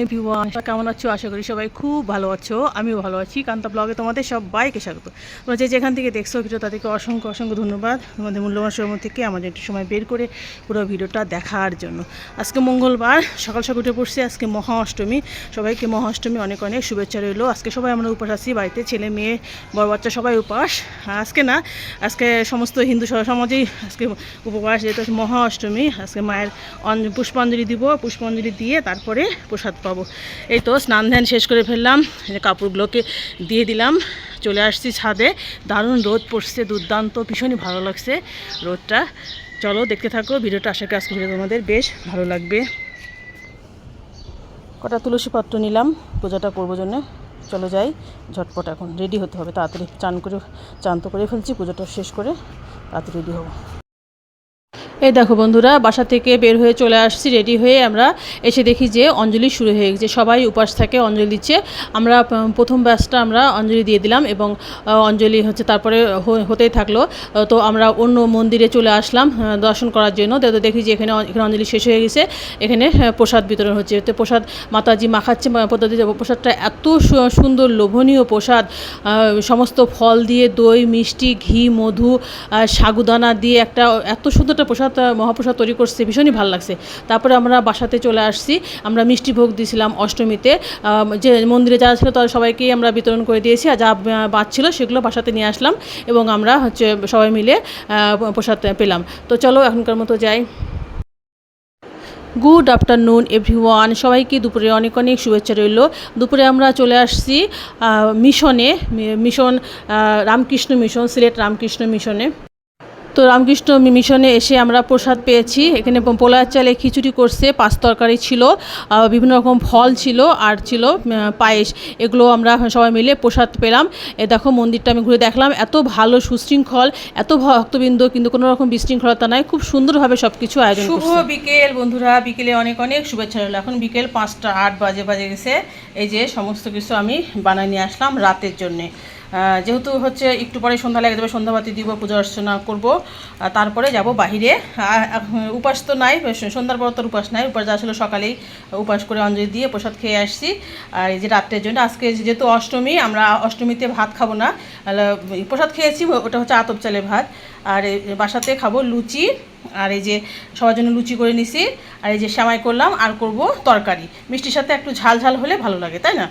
Everyone কেমন আছো? আশা করি সবাই খুব ভালো আছো। আমিও ভালো আছি। কান্তা ব্লগে তোমাদের সবাইকে স্বাগত। তোমরা যে যেখান থেকে দেখছ ভিডিও তাদেরকে অসংখ্য অসংখ্য ধন্যবাদ। তোমাদের মূল্যবান সময় থেকে আমাদের একটু সময় বের করে পুরো ভিডিওটা দেখার জন্য। আজকে মঙ্গলবার, সকাল সকাল উঠে পড়ছে। আজকে মহা অষ্টমী সবাইকে মহা অষ্টমী অনেক অনেক শুভেচ্ছা রইল। আজকে সবাই আমরা উপাস আছি বাড়িতে। ছেলে, মেয়ে, বড় বাচ্চা সবাই উপাস। আজকে না, আজকে সমস্ত হিন্দু সমাজেই আজকে উপবাস, যেহেতু মহা অষ্টমী আজকে মায়ের পুষ্পাঞ্জলি দিব। পুষ্পাঞ্জলি দিয়ে তারপরে প্রসাদ পাবো। এই তো স্নান ধ্যান শেষ করে ফেললাম কাপড়গুলোকে দিয়ে দিলাম, চলে আসছি ছাদে। দারুণ রোদ পড়ছে, দুর্দান্ত, ভীষণই ভালো লাগছে রোদটা। চলো দেখতে থাকো, ভিডিওটা আশা করি আজকে তোমাদের বেশ ভালো লাগবে। কটা তুলসী পাত্র নিলাম, পূজাটা করব জন্য। চলো যাই, ঝটপট এখন রেডি হতে হবে, তাড়াতাড়ি চান করে চান তো করে ফেলছি, পুজোটা শেষ করে তাড়াতাড়ি রেডি হব। এই দেখো বন্ধুরা, বাসা থেকে বের হয়ে চলে আসছি রেডি হয়ে আমরা এসে দেখি যে অঞ্জলি শুরু হয়ে গেছে। সবাই উপাস থাকে, অঞ্জলি দিচ্ছে। আমরা প্রথম ব্যাচটা আমরা অঞ্জলি দিয়ে দিলাম এবং অঞ্জলি হচ্ছে তারপরে হতেই থাকল। তো আমরা অন্য মন্দিরে চলে আসলাম দর্শন করার জন্য। তো দেখি যে এখানে এখানে অঞ্জলি শেষ হয়ে গেছে। এখানে প্রসাদ বিতরণ হচ্ছে। তো প্রসাদ মাতাজি মাখাচ্ছে পদ্ধতি প্রসাদটা এত সুন্দর, লোভনীয় প্রসাদ। সমস্ত ফল দিয়ে দই, মিষ্টি, ঘি, মধু সাগুদানা দিয়ে একটা এত সুন্দর একটা প্রসাদ আহ, মহাপ্রসাদ তৈরি করছে ভীষণই ভালো লাগছে। তারপরে আমরা বাসাতে চলে আসছি আমরা মিষ্টি ভোগ দিয়েছিলাম অষ্টমীতে। যে মন্দিরে যারা ছিল তারা সবাইকেই আমরা বিতরণ করে দিয়েছি আর যা বাঁচছিল সেগুলো বাসাতে নিয়ে আসলাম এবং আমরা হচ্ছে সবাই মিলে প্রসাদ পেলাম। তো চলো এখনকার মতো যাই। গুড আফটারনুন এভরিওয়ান সবাইকে দুপুরে অনেক অনেক শুভেচ্ছা রইল। দুপুরে আমরা চলে আসছি মিশনে মিশন রামকৃষ্ণ মিশন সিলেট রামকৃষ্ণ মিশনে। তো রামকৃষ্ণ মিশনে এসে আমরা প্রসাদ পেয়েছি। এখানে পোলার চালে খিচুড়ি করছে পাঁচ তরকারি ছিল বিভিন্ন রকম ফল ছিল আর ছিল পায়েস। এগুলো আমরা সবাই মিলে প্রসাদ পেলাম। এ দেখো মন্দিরটা আমি ঘুরে দেখলাম এত ভালো সুশৃঙ্খল এত ভক্তবৃন্দ কিন্তু কোনো রকম বিশৃঙ্খলতা নাই। খুব সুন্দরভাবে সব কিছু আয়োজন শুভ বিকেল বন্ধুরা বিকেলে অনেক অনেক শুভেচ্ছা রইল। এখন বিকেল পাঁচটা আট বাজে বাজে গেছে। এই যে সমস্ত কিছু আমি বানাই নিয়ে আসলাম রাতের জন্যে। যেহেতু হচ্ছে একটু পরে সন্ধ্যা লেগে যাবে, সন্ধ্যাবাতি দিব, পূজা অর্চনা করব। তারপরে যাব বাহিরে। উপাস তো নাই, সন্ধ্যার পর তো আর উপাস নাই। উপাস ছিল সকালেই উপাস করে অঞ্জলি দিয়ে প্রসাদ খেয়ে আসছি। আর এই যে রাত্রের জন্য, আজকে যেহেতু অষ্টমী, আমরা অষ্টমীতে ভাত খাব না। প্রসাদ খেয়েছি, ওটা হচ্ছে আতপ চালের ভাত। আর বাসাতে খাব লুচি। আর এই যে সবার জন্য লুচি করে নিছি। আর এই যে সেমাই করলাম, আর করব তরকারি। মিষ্টির সাথে একটু ঝাল ঝাল হলে ভালো লাগে, তাই না?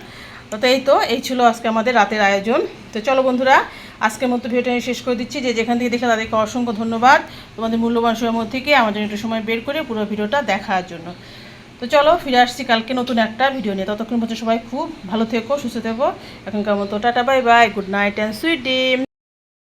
তো তাই তো, এই ছিল আজকে আমাদের রাতের আয়োজন। তো চলো বন্ধুরা, আজকের মতো ভিডিওটা আমি শেষ করে দিচ্ছি। যে যেখান থেকে দেখে তাদেরকে অসংখ্য ধন্যবাদ। তোমাদের মূল্যবান সময়ের মধ্যে থেকে আমার জন্য একটু সময় বের করে পুরো ভিডিওটা দেখার জন্য। তো চলো, ফিরে আসছি কালকে নতুন একটা ভিডিও নিয়ে। ততক্ষণ পর্যন্ত সবাই খুব ভালো থেকো, সুস্থ থেকো। এখনকার মতো tata, bye bye. Good night and sweet dream